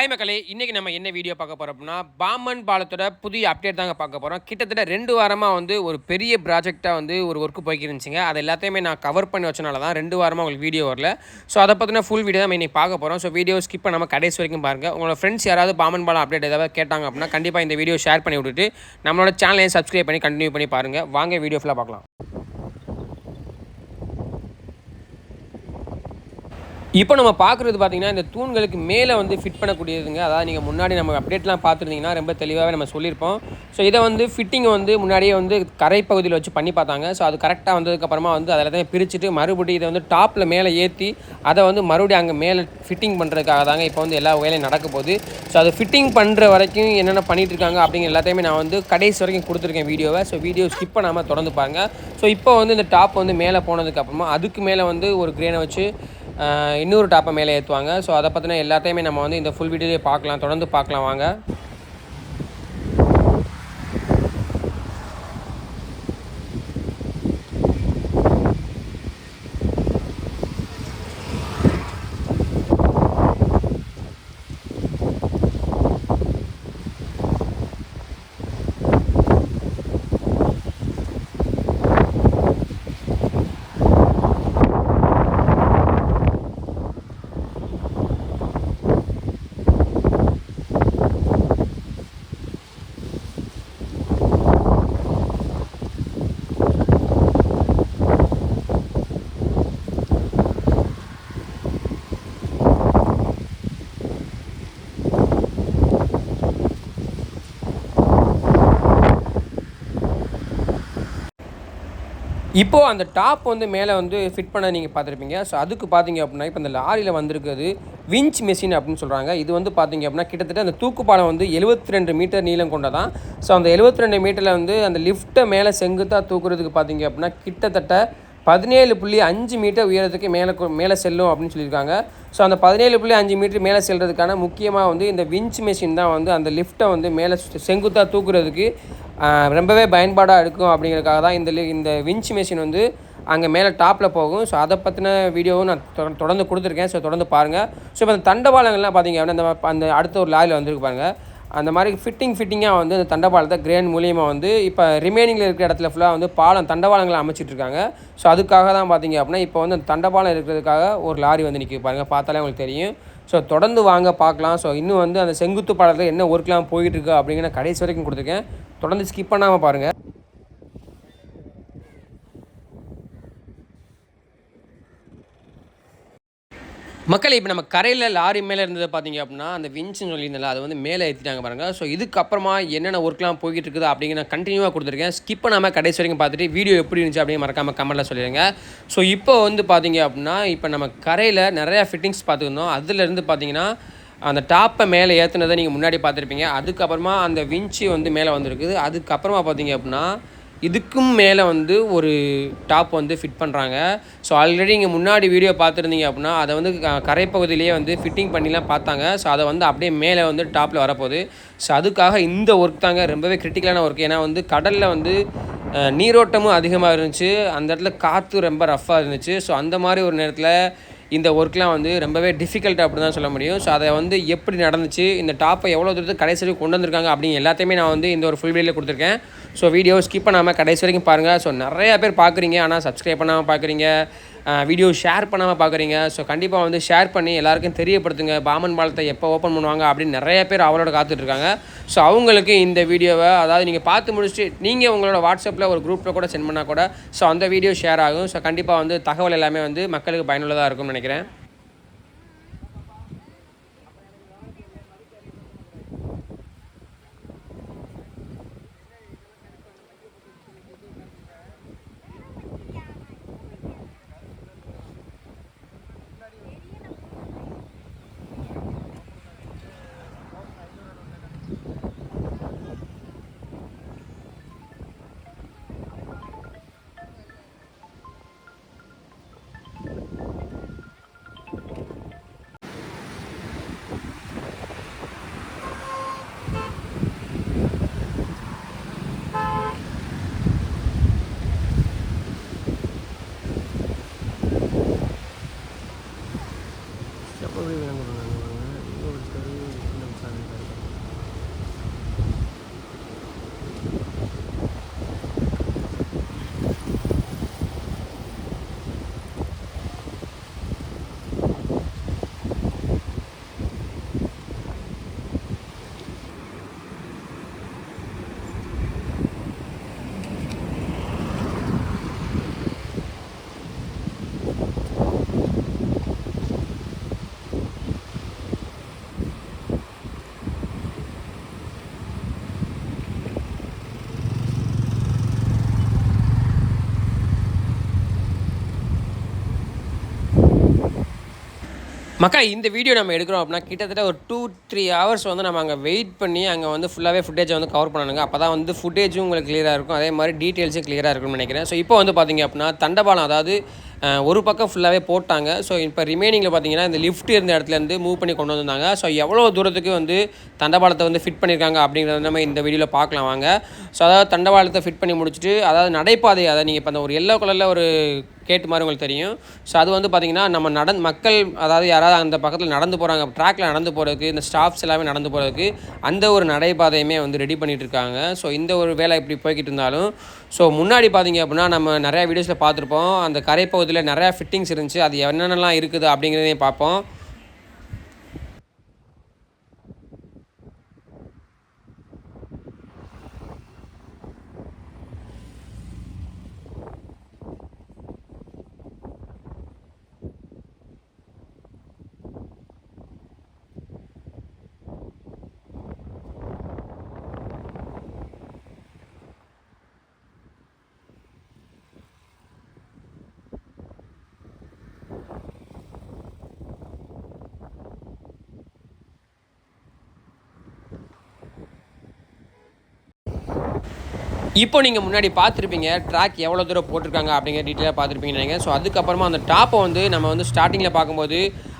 Hi மக்களே. இன்றைக்கி நம்ம என்ன வீடியோ பார்க்க போகிறோம் அப்படின்னா பாமன் பாலத்தோட புதிய அப்டேட் தாங்க பார்க்க போகிறோம் கிட்டத்தட்ட ரெண்டு வாரமாக வந்து ஒரு பெரிய ப்ராஜெக்டாக வந்து ஒரு ஒர்க்கு போய்க்கிருந்துச்சிங்க. அது எல்லாத்தையுமே நான் கவர் பண்ணி வச்சனால தான் ரெண்டு வாரமாக உங்களுக்கு வீடியோ வரல. ஸோ அதை பற்றின ஃபுல் வீடியோ தான் நம்ம இன்னைக்கு பார்க்க போகிறோம் ஸோ வீடியோ ஸ்கிப் பண்ணாமல் கடைசி வரைக்கும் பாருங்கள் உங்களோட ஃப்ரெண்ட்ஸ் யாராவது பாமன் பாலம் அப்டேட் ஏதாவது கேட்டாங்க அப்படின்னா கண்டிப்பாக இந்த வீடியோ ஷேர் பண்ணி விட்டுட்டு நம்மளோட சேனலையும் சப்ஸ்கிரைப் பண்ணி கண்டினியூ பண்ணி பாருங்கள் வாங்க வீடியோ ஃபுல்லாக பார்க்கலாம். இப்போ நம்ம பார்க்குறது பார்த்தீங்கன்னா இந்த தூண்களுக்கு மேலே வந்து ஃபிட் பண்ணக்கூடியதுங்க. அதாவது நீங்கள் முன்னாடி நம்ம அப்டேட்லாம் பார்த்துருந்தீங்கன்னா ரொம்ப தெளிவாகவே நம்ம சொல்லியிருப்போம். ஸோ இதை வந்து ஃபிட்டிங் வந்து முன்னாடியே வந்து கரை பகுதியில் வச்சு பண்ணி பார்த்தாங்க. ஸோ அது கரெக்டாக வந்ததுக்கப்புறமா வந்து அதில் தான் பிரிச்சுட்டு மறுபடியும் இதை வந்து டாப்பில் மேலே ஏற்றி அதை வந்து மறுபடியும் அங்கே மேலே ஃபிட்டிங் பண்ணுறதுக்காக தாங்க இப்போ வந்து எல்லா வேலையும் நடக்க போகுது. ஸோ அது ஃபிட்டிங் பண்ணுற வரைக்கும் என்னென்ன பண்ணிகிட்டு இருக்காங்க அப்படிங்கிற எல்லாத்தையுமே நான் வந்து கடைசி வரைக்கும் கொடுத்துருக்கேன் வீடியோவை. ஸோ வீடியோ ஸ்கிப் பண்ணாமல் தொடர்ந்து பாருங்கள் ஸோ இப்போ வந்து இந்த டாப் வந்து மேலே போனதுக்கப்புறமா அதுக்கு மேலே வந்து ஒரு கிரேனை வச்சு இன்னொரு டாப்பை மேலே ஏற்றுவாங்க. ஸோ அதை பற்றின எல்லாத்தையுமே நம்ம வந்து இந்த ஃபுல் வீடியோலேயே பார்க்கலாம். தொடர்ந்து பார்க்கலாம் வாங்க. இப்போது அந்த டாப் வந்து மேலே வந்து ஃபிட் பண்ண நீங்கள் பார்த்துருப்பீங்க. ஸோ அதுக்கு பார்த்தீங்க அப்படின்னா இப்போ இந்த லாரியில் வந்திருக்குது விஞ்ச் மெஷின் அப்படின்னு சொல்கிறாங்க இது வந்து பார்த்தீங்க அப்படின்னா கிட்டத்தட்ட அந்த தூக்குப்பாலம் வந்து 72 ரெண்டு மீட்டர் நீளம் கொண்டதான் ஸோ அந்த 72 ரெண்டு மீட்டரில் வந்து அந்த லிஃப்ட்டை மேலே செங்குத்தாக தூக்குறதுக்கு பார்த்தீங்க அப்படின்னா கிட்டத்தட்ட பதினேழு புள்ளி அஞ்சு மீட்டர் உயரத்துக்கு மேலே மேலே செல்லும் அப்படின்னு சொல்லியிருக்காங்க. ஸோ அந்த பதினேழு புள்ளி அஞ்சு மீட்டர் மேலே செல்கிறதுக்கான முக்கியமாக வந்து இந்த விஞ்ச் மெஷின் தான் வந்து அந்த லிஃப்ட்டை வந்து மேலே செங்குத்தாக தூக்குறதுக்கு ரொம்பவே பயன்பாடாக இருக்கும் அப்படிங்கிறதுக்காக தான் இந்த லி இந்த விஞ்ச் மெஷின் வந்து அங்கே மேலே டாப்பில் போகும். ஸோ அதை பற்றின வீடியோவும் நான் தொ- தொடர்ந்து கொடுத்துருக்கேன். ஸோ தொடர்ந்து பாருங்கள் ஸோ இப்போ அந்த தண்டவாளங்கள்லாம் பார்த்தீங்க அப்படின்னா அந்த அந்த அடுத்த ஒரு லாரியில் வந்துருக்கு பாருங்கள் அந்த மாதிரி ஃபிட்டிங் ஃபிட்டிங்காக வந்து அந்த தண்டவாளத்தை கிரேன் மூலியமாக வந்து இப்போ ரிமைனிங்கில் இருக்கிற இடத்துல ஃபுல்லாக வந்து பாலம் தண்டவாளங்களை அமைச்சிட்டு இருக்காங்க ஸோ அதுக்காக தான் பார்த்தீங்க அப்படின்னா இப்போ வந்து அந்த தண்டவாளம் இருக்கிறதுக்காக ஒரு லாரி வந்து நிற்க பாருங்கள் பார்த்தாலே உங்களுக்கு தெரியும். ஸோ தொடர்ந்து வாங்க பார்க்கலாம். ஸோ இன்னும் வந்து அந்த செங்குத்து பாலத்தில் என்ன ஒர்க்லாம் போயிட்டுருக்கு அப்படிங்கிற கடைசி வரைக்கும் கொடுத்துருக்கேன். தொடர்ந்து ஸ்கிப் பண்ணாமல் பாருங்கள் மக்கள் இப்போ நம்ம கரையில் லாரி மேலே இருந்தது பார்த்தீங்க அப்படின்னா அந்த விஞ்சுன்னு சொல்லியிருந்தல அது வந்து மேலே ஏற்றிட்டாங்க பாருங்கள் ஸோ இதுக்கப்புறமா என்னென்ன ஒர்க்லாம் போய்கிட்டு இருக்குது அப்படிங்கிற நான் கண்டினியூவாக கொடுத்துருக்கேன். ஸ்கிப் பண்ணாமல் கடைசி வரைக்கும் பார்த்துட்டு வீடியோ எப்படி இருந்துச்சு அப்படின்னு மறக்காமல் கமெண்ட்டில் சொல்லிடுங்க ஸோ இப்போ வந்து பார்த்தீங்க அப்படின்னா இப்போ நம்ம கரையில் நிறையா ஃபிட்டிங்ஸ் பார்த்துருந்தோம். அதுலேருந்து பார்த்தீங்கன்னா அந்த டாப்பை மேலே ஏற்றுனதை நீங்கள் முன்னாடி பார்த்துருப்பீங்க. அதுக்கப்புறமா அந்த விஞ்சி வந்து மேலே வந்திருக்குது. அதுக்கப்புறமா பார்த்தீங்க அப்படின்னா இதுக்கும் மேலே வந்து ஒரு டாப் வந்து ஃபிட் பண்ணுறாங்க ஸோ ஆல்ரெடி இங்கே முன்னாடி வீடியோ பார்த்துருந்தீங்க அப்படின்னா அதை வந்து க- கரைப்பகுதியிலேயே வந்து ஃபிட்டிங் பண்ணிலாம் பார்த்தாங்க. ஸோ அதை வந்து அப்படியே மேலே வந்து டாப்பில் வரப்போகுது. ஸோ அதுக்காக இந்த ஒர்க் தாங்க ரொம்பவே கிரிட்டிக்கலான ஒர்க் ஏன்னா வந்து கடலில் வந்து நீரோட்டமும் அதிகமாக இருந்துச்சு. அந்த இடத்துல காற்று ரொம்ப ரஃப்பாக இருந்துச்சு. ஸோ அந்த மாதிரி ஒரு நேரத்தில் இந்த ஒர்க்லாம் வந்து ரொம்பவே டிஃபிகல்ட் அப்படி தான் சொல்ல முடியும். ஸோ அதை வந்து எப்படி நடந்துச்சு இந்த டாப்பை எவ்வளோ தூரத்துக்கு கடைசி கொண்டு வந்திருக்காங்க அப்படிங்க எல்லாத்தையுமே நான் வந்து இந்த ஒரு ஃபுல் வீடியோவில் கொடுத்துருக்கேன். ஸோ வீடியோ ஸ்கிப் பண்ணாமல் கடைசி வரைக்கும் பாருங்கள் ஸோ நிறையா பேர் பார்க்குறீங்க ஆனால் சப்ஸ்கிரைப் பண்ணாமல் பார்க்குறீங்க வீடியோ ஷேர் பண்ணாமல் பார்க்குறீங்க ஸோ கண்டிப்பாக வந்து ஷேர் பண்ணி எல்லாருக்கும் தெரியப்படுத்துங்க. பாமன் பாலத்தை எப்போ ஓப்பன் பண்ணுவாங்க அப்படின்னு நிறைய பேர் அவளோட காத்துட்ருக்காங்க ஸோ அவங்களுக்கு இந்த வீடியோவை அதாவது நீங்கள் பார்த்து முடிச்சுட்டு நீங்கள் உங்களோட வாட்ஸ்அப்பில் ஒரு குரூப்பில் கூட சென்ட் பண்ணால் கூட ஸோ அந்த வீடியோ ஷேர் ஆகும். ஸோ கண்டிப்பாக வந்து தகவல் எல்லாமே வந்து மக்களுக்கு பயனுள்ளதாக இருக்கும்னு நினைக்கிறேன். மக்கா இந்த வீடியோ நம்ம எடுக்கிறோம் அப்படின்னா கிட்டத்தட்ட ஒரு டூ த்ரீ ஹவர்ஸ் வந்து நம்ம அங்கே வெயிட் பண்ணி அங்கே வந்து ஃபுல்லாகவே ஃபுட்டேஜை வந்து கவர் பண்ணணுங்க. அப்போ தான் வந்து ஃபுட்டேஜும் உங்களுக்கு கிளியராக இருக்கும். அதே மாதிரி டீட்டெயில்ஸும் கிளியராக இருக்கும்னு நினைக்கிறேன். ஸோ இப்போ வந்து பார்த்தீங்க அப்படின்னா தண்டபாலம் அதாவது ஒரு பக்கம் ஃபுல்லாகவே போட்டாங்க. ஸோ இப்போ ரிமைனிங்கில் பார்த்தீங்கன்னா இந்த லிஃப்ட் இருந்த இடத்துலேருந்து மூவ் பண்ணி கொண்டு வந்திருந்தாங்க. ஸோ எவ்வளோ தூரத்துக்கு வந்து தண்டவாளத்தை வந்து ஃபிட் பண்ணியிருக்காங்க அப்படிங்கிறத நம்ம இந்த வீடியோவில் பார்க்கலாம் வாங்க. ஸோ அதாவது தண்டவாளத்தை ஃபிட் பண்ணி முடிச்சுட்டு அதாவது நடைபாதை அதை நீங்கள் இப்போ அந்த ஒரு எல்லோ கலரில் ஒரு கேட்டு மாதிரி உங்களுக்கு தெரியும். ஸோ அது வந்து பார்த்திங்கன்னா நம்ம நடந்து மக்கள் அதாவது யாராவது அந்த பக்கத்தில் நடந்து போகிறாங்க ட்ராக்ல நடந்து போகிறதுக்கு இந்த ஸ்டாஃப்ஸ் எல்லாமே நடந்து போகிறதுக்கு அந்த ஒரு நடைபாதையுமே வந்து ரெடி பண்ணிட்டு இருக்காங்க. ஸோ இந்த ஒரு வேலை இப்படி போய்கிட்டு இருந்தாலும் ஸோ முன்னாடி பார்த்தீங்க அப்படின்னா நம்ம நிறையா வீடியோஸில் பார்த்துருப்போம் அந்த கரை பகுதியில் நிறையா ஃபிட்டிங்ஸ் இருந்துச்சு. அது என்னென்னலாம் இருக்குது அப்படிங்கிறதையும் பார்ப்போம். இப்போ நீங்கள் முன்னாடி பார்த்துருப்பீங்க ட்ராக் எவ்வளோ தூரம் போட்டிருக்காங்க அப்படிங்கிற டீட்டெயிலாக பார்த்துருப்பீங்கன்னு நினைக்கிறேன். ஸோ அதுக்கப்புறமா அந்த டாப்பை வந்து நம்ம வந்து ஸ்டார்டிங்கில் பார்க்கும்போது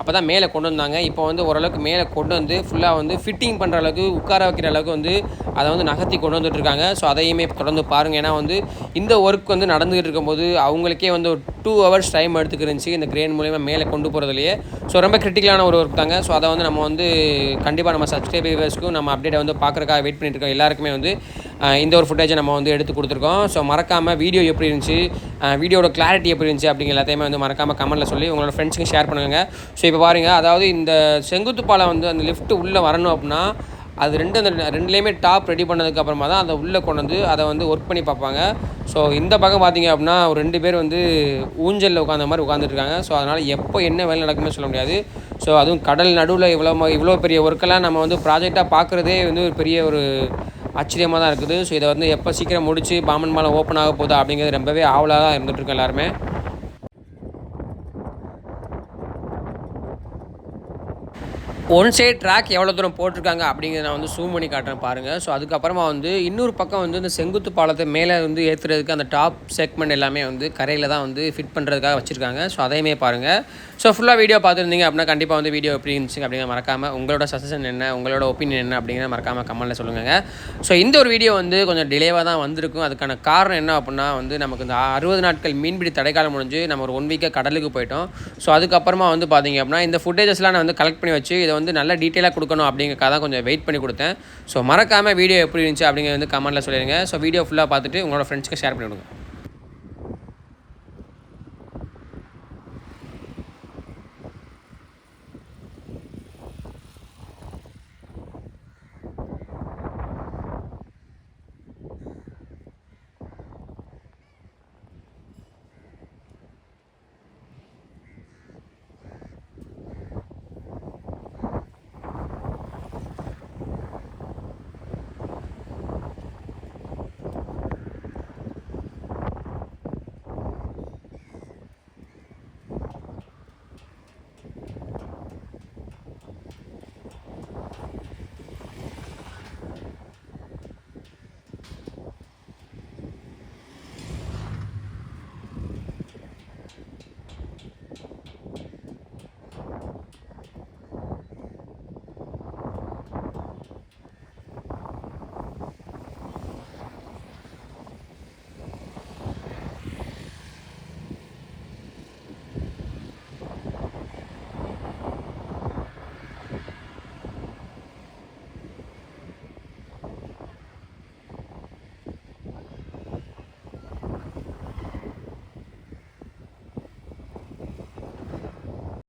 அப்போ தான் மேலே கொண்டு வந்தாங்க. இப்போ வந்து ஓரளவுக்கு மேலே கொண்டு வந்து ஃபுல்லாக வந்து ஃபிட்டிங் பண்ணுற அளவுக்கு உட்கார வைக்கிற அளவுக்கு வந்து அதை வந்து நகர்த்தி கொண்டு வந்துட்டுருக்காங்க ஸோ அதையுமே தொடர்ந்து பாருங்கள் ஏன்னா வந்து இந்த ஒர்க் வந்து நடந்துகிட்டு இருக்கும்போது அவங்களுக்கே வந்து ஒரு டூ ஹவர்ஸ் டைம் எடுத்துக்கிருந்துச்சு இந்த கிரேன் மூலிமா மேலே கொண்டு போகிறதுலையே ஸோ ரொம்ப கிரிட்டிக்கலான ஒரு ஒர்க் தாங்க. ஸோ அதை வந்து நம்ம வந்து கண்டிப்பாக நம்ம சப்ஸ்கிரைபர்ஸ்க்கும் நம்ம அப்டேட்டை வந்து பார்க்குறக்காக வெயிட் பண்ணிட்டு இருக்கோம். எல்லாருக்குமே வந்து இந்த ஒரு ஃபுட்டேஜை நம்ம வந்து எடுத்து கொடுத்துருக்கோம். ஸோ மறக்காமல் வீடியோ எப்படி இருந்துச்சு வீடியோட கிளாரிட்டி எப்படி இருந்துச்சு அப்படிங்கிற எல்லாத்தையுமே வந்து மறக்காமல் கமெண்ட்டில் சொல்லி உங்களோட ஃப்ரெண்ட்ஸுக்கு ஷேர் பண்ணுங்க. ஸோ இப்போ பாருங்கள் அதாவது இந்த செங்குத்து பாலம் வந்து அந்த லிஃப்ட் உள்ளே வரணும் அப்படின்னா அது ரெண்டு அந்த ரெண்டுலேயுமே டாப் ரெடி பண்ணதுக்கு அப்புறமா தான் அதை உள்ளே கொண்டு வந்து அதை வந்து ஒர்க் பண்ணி பார்ப்பாங்க. ஸோ இந்த பக்கம் பார்த்தீங்க அப்படின்னா ஒரு ரெண்டு பேர் வந்து ஊஞ்சலில் உட்காந்த மாதிரி உட்காந்துருக்காங்க ஸோ அதனால் எப்போ என்ன வேலை நடக்குமே சொல்ல முடியாது. ஸோ அதுவும் கடல் நடுவில் இவ்வளோ இவ்வளோ பெரிய ஒர்க்கெல்லாம் நம்ம வந்து ப்ராஜெக்டாக பார்க்குறதே வந்து ஒரு பெரிய ஒரு ஆச்சரியமாக தான் இருக்குது. ஸோ இதை வந்து எப்போ சீக்கிரம் முடித்து பாமன் மாலை ஓப்பன் ஆக போதா அப்படிங்கிறது ரொம்பவே ஆவலாக தான் இருந்துட்டு எல்லாருமே. ஒன் சைடு ட்ராக் எவ்வளோ தூரம் போட்டிருக்காங்க அப்படிங்கிறத நான் வந்து ஜூம் பண்ணி காட்டுறேன் பாருங்கள் ஸோ அதுக்கப்புறமா வந்து இன்னொரு பக்கம் வந்து இந்த செங்குத்து பாலத்தை மேலே வந்து ஏற்றுறதுக்கு அந்த டாப் செக்மெண்ட் எல்லாமே வந்து கரையில் தான் வந்து ஃபிட் பண்ணுறதுக்காக வச்சுருக்காங்க. ஸோ அதையுமே பாருங்கள் ஸோ ஃபுல்லாக வீடியோ பார்த்துருந்தீங்க அப்படின்னா கண்டிப்பாக வந்து வீடியோ எப்படி இருந்துச்சு அப்படிங்கிற மறக்காமல் உங்களோட சஜஷன் என்ன உங்களோட ஒப்பீனியன் என்ன அப்படிங்கிற மறக்காமல் கமெண்ட்டில் சொல்லுங்கள் ஸோ இந்த ஒரு வீடியோ வந்து கொஞ்சம் டிலேவாக தான் வந்திருக்கும். அதுக்கான காரணம் என்ன அப்படின்னா வந்து நமக்கு இந்த அறுபது நாட்கள் மீன்பிடி தடைக்காலம் முடிஞ்சு நம்ம ஒரு ஒன் வீக்காக கடலுக்கு போயிட்டோம். ஸோ அதுக்கப்புறமா வந்து பார்த்தீங்க அப்படின்னா இந்த ஃபுட்டேஜஸ்லாம் நான் வந்து கலெக்ட் பண்ணி வச்சு இதை வந்து நல்ல டீட்டெயிலாக கொடுக்கணும் அப்படிங்கிறக்காக தான் கொஞ்சம் வெயிட் பண்ணி கொடுத்தேன். ஸோ மறக்காமல் வீடியோ எப்படி இருந்துச்சு அப்படிங்கிறது வந்து கமெண்ட்டில் சொல்லிடுங்க. ஸோ வீடியோ ஃபுல்லாக பார்த்துட்டு உங்களோட ஃப்ரெண்ட்ஸ்க்கு ஷேர் பண்ணிவிடுங்க.